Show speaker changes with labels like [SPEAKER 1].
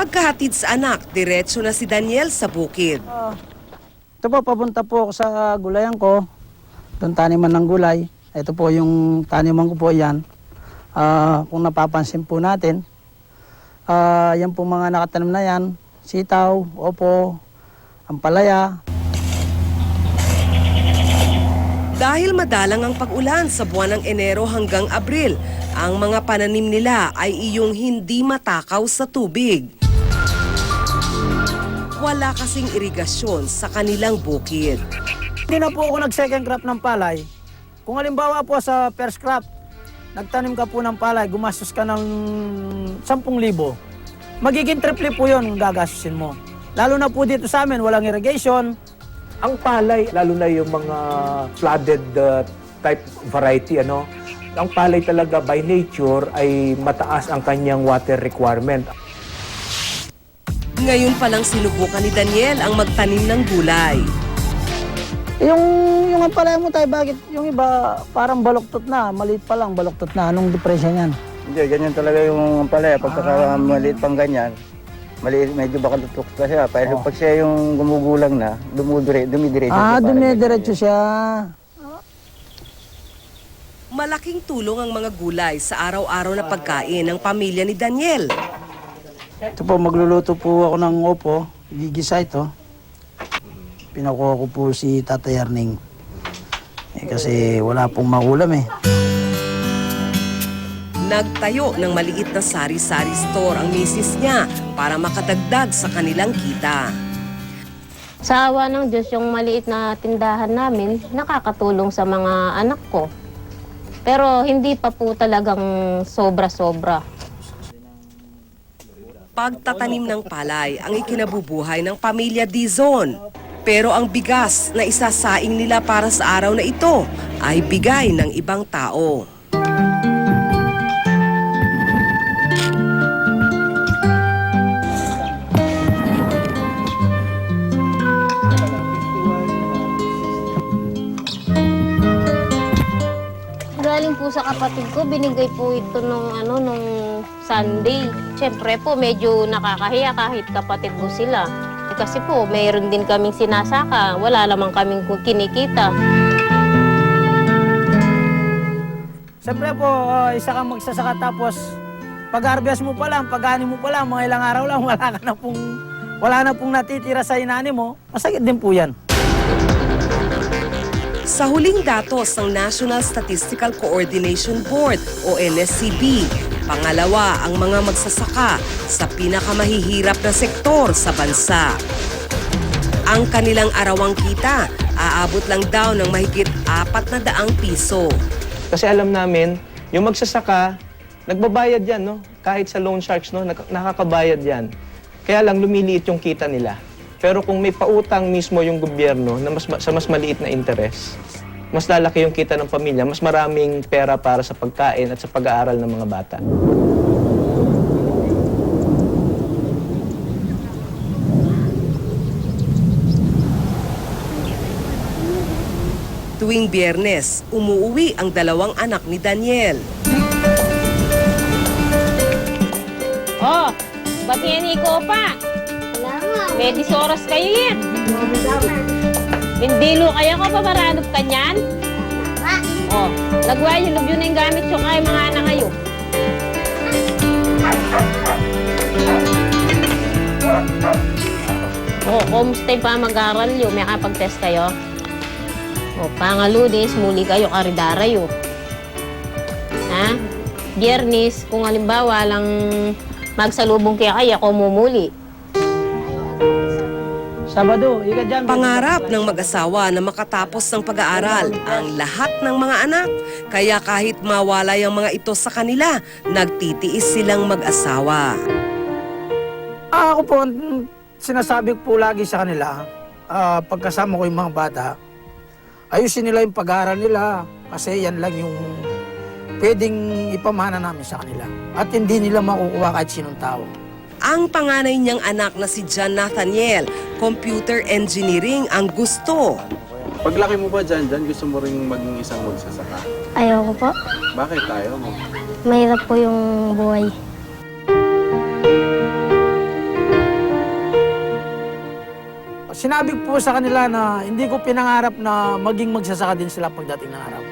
[SPEAKER 1] Pagkahatid sa anak, diretso na si Daniel sa bukid.
[SPEAKER 2] Ah, ito po, papunta po ako sa gulayan ko. Doon taniman ng gulay. Ito po yung taniman ko po yan. Ah, kung napapansin po natin, ah, yan po mga nakatanim na yan. Sitaw, opo, ampalaya.
[SPEAKER 1] Dahil madalang ang pag-ulan sa buwan ng Enero hanggang Abril, ang mga pananim nila ay iyong hindi matakaw sa tubig. Wala kasing irigasyon sa kanilang bukid.
[SPEAKER 2] Hindi na po ako nag-second crop ng palay. Kung halimbawa po sa first crop, nagtanim ka po ng palay, gumastos ka ng 10,000. Magiging triple po yun ang gagastusin mo. Lalo na po dito sa amin, walang irrigation,
[SPEAKER 3] Ang palay, lalo na yung mga flooded uh, type variety, ano, ang palay talaga by nature ay mataas ang kanyang water requirement.
[SPEAKER 1] Ngayon pa lang sinubukan ni Daniel ang magtanim ng gulay.
[SPEAKER 2] Yung yung ampalaya mo tayo, bakit yung iba parang baloktot na, maliit pa lang, baloktot na. Anong depresya niyan?
[SPEAKER 4] Hindi, ganyan talaga yung palaya. Pagka maliit pang ganyan, maliit, medyo baka lutok pa siya. Pero pag siya yung gumugulang na, dumudire, dumidiretso
[SPEAKER 2] Ah,
[SPEAKER 4] siya, parang
[SPEAKER 2] dumidiretso siya.
[SPEAKER 1] Malaking tulong ang mga gulay sa araw-araw na pagkain ng pamilya ni Daniel.
[SPEAKER 2] Ito po, magluluto po ako ng opo. Gigisa ito. Pinakuha ko po si Tatay Arning. Eh, kasi wala pong maulam eh.
[SPEAKER 1] Nagtayo ng maliit na sari-sari store ang misis niya para makadagdag sa kanilang kita.
[SPEAKER 5] Sa awa ng Diyos, yung maliit na tindahan namin, nakakatulong sa mga anak ko. Pero hindi pa po talagang sobra-sobra.
[SPEAKER 1] Pagtatanim ng palay ang ikinabubuhay ng pamilya Dizon. Pero ang bigas na isasaing nila para sa araw na ito ay bigay ng ibang tao.
[SPEAKER 5] Galing po sa kapatid ko, binigay po ito nung ano nung Sunday. Siyempre po medyo nakakahiya kahit kapatid ko sila. Eh, Kasi po mayroon din kaming sinasaka, wala naman kaming kinikita.
[SPEAKER 2] Siyempre po, ah, isa kang magsasaka tapos pag-harvest mo pa lang, pag mo pa lang, mga ilang araw lang, wala ka na pong, wala na pong natitira sa inani mo, masakit din po yan.
[SPEAKER 1] Sa huling datos ng National Statistical Coordination Board o NSCB, pangalawa ang mga magsasaka sa pinakamahihirap na sektor sa bansa. Ang kanilang arawang kita aabot lang daw ng mahigit apat na daang piso.
[SPEAKER 3] Kasi alam namin, yung magsasaka, nagbabayad yan, no? Kahit sa loan sharks, no? Nak- nakakabayad yan. Kaya lang lumiliit yung kita nila. Pero kung may pautang mismo yung gobyerno na mas, sa mas maliit na interes, mas lalaki yung kita ng pamilya, mas maraming pera para sa pagkain at sa pag-aaral ng mga bata.
[SPEAKER 1] Tuwing biyernes, umuuwi ang dalawang anak ni Daniel.
[SPEAKER 5] Oh, ba't yan iko pa? May 10 oras kayo yan. Hindi lo kaya ko pa maranop ka niyan? Oh, lagwa yung lubyo na yung gamit yung kay mga anak kayo. Oh, kumusta pa mag-aral yun? May kapag-test kayo? Oh, pangalunis, muli kayo karidara yun. Ha? Biyernes, kung halimbawa lang magsalubong kaya kaya ako mumuli.
[SPEAKER 2] Sabado, ika dyan.
[SPEAKER 1] Pangarap ng mag-asawa na makatapos ng pag-aaral ang lahat ng mga anak. Kaya kahit mawalay ang mga ito sa kanila, nagtitiis silang mag-asawa.
[SPEAKER 2] Ah, ako po, sinasabi ko po lagi sa kanila, ah, pagkasama ko yung mga bata, ayusin nila yung pag-aaral nila kasi yan lang yung pwedeng ipamana namin sa kanila. At hindi nila makukuha kahit sinong tao
[SPEAKER 1] ang panganay niyang anak na si John Nathaniel, computer engineering ang gusto.
[SPEAKER 6] Paglaki mo ba dyan, dyan, gusto mo rin maging isang magsasaka?
[SPEAKER 7] Ayoko po.
[SPEAKER 6] Bakit ayaw mo?
[SPEAKER 7] Mahirap po yung buhay.
[SPEAKER 2] Sinabi po sa kanila na hindi ko pinangarap na maging magsasaka din sila pagdating ng araw.